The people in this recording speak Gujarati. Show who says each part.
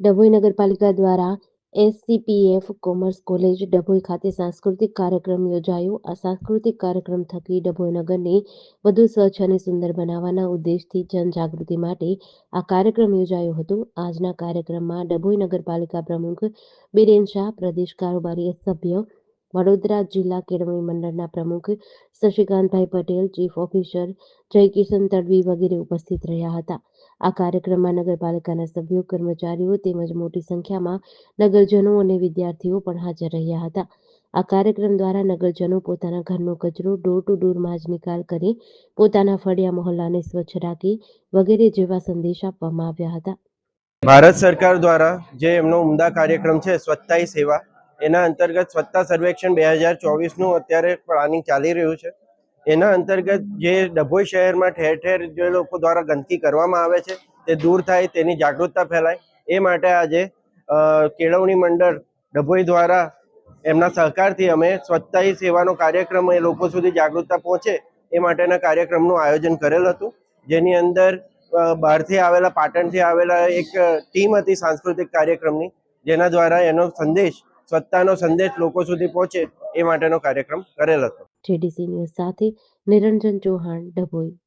Speaker 1: ડભોઈ નગરપાલિકા દ્વારા એસસીપીએફ કોમર્સ કોલેજ ડભોઈ ખાતે સાંસ્કૃતિક કાર્યક્રમ યોજાયો. આ સાંસ્કૃતિક કાર્યક્રમ થકી ડભોઈ નગરને વધુ સ્વચ્છ અને સુંદર બનાવવાના ઉદ્દેશથી જનજાગૃતિ માટે આ કાર્યક્રમ યોજાયો હતો. આજના કાર્યક્રમમાં ડભોઈ નગરપાલિકા પ્રમુખ બિરેન શાહ, પ્રદેશ કારોબારી સભ્ય વડોદરા જિલ્લા કેળવણી મંડળના પ્રમુખ શશિકાંતભાઈ પટેલ, ચીફ ઓફિસર જયકિશન તડવી વગેરે ઉપસ્થિત રહ્યા હતા. આ કાર્યક્રમમાં નગરપાલિકાના સભ્યો, કર્મચારીઓ તેમજ મોટી સંખ્યામાં નગરજનો અને વિદ્યાર્થીઓ પણ હાજર રહ્યા હતા. આ કાર્યક્રમ દ્વારા નગરજનો પોતાના ઘરનો કચરો ડોર ટુ ડોરમાં જ નિકાલ કરી પોતાના ફળિયા મહોલ્લાને સ્વચ્છ રાખી વગેરે જેવા સંદેશ આપવામાં આવ્યા હતા.
Speaker 2: ભારત સરકાર દ્વારા જે એમનો ઉમદા કાર્યક્રમ છે સ્વચ્છતા સેવા એના અંતર્ગત સ્વચ્છતા સર્વેક્ષણ બે હજાર ચોવીસનું અત્યારે પ્લાનિંગ ચાલી રહ્યું છે. એના અંતર્ગત જે ડભોઈ શહેરમાં ઠેર ઠેર જે લોકો દ્વારા ગંદકી કરવામાં આવે છે, તે દૂર થાય, તેની જાગૃતતા ફેલાય. એ માટે આજે કેળવણી મંડળ ડભોઈ દ્વારા એમના સહકારથી અમે સ્વચ્છતા સેવાનો કાર્યક્રમ એ લોકો સુધી જાગૃતતા પહોંચે એ માટેના કાર્યક્રમનું આયોજન કરેલ હતું. જેની અંદર બહારથી આવેલા, પાટણથી આવેલા એક ટીમ હતી સાંસ્કૃતિક કાર્યક્રમની, જેના દ્વારા એનો સંદેશ સ્વચ્છતાનો સંદેશ લોકો સુધી પહોંચે એ માટેનો કાર્યક્રમ કરેલ હતો.
Speaker 1: જેડીસી ન્યૂઝ સાથે નિરંજન ચૌહાણ, ડભોઈ.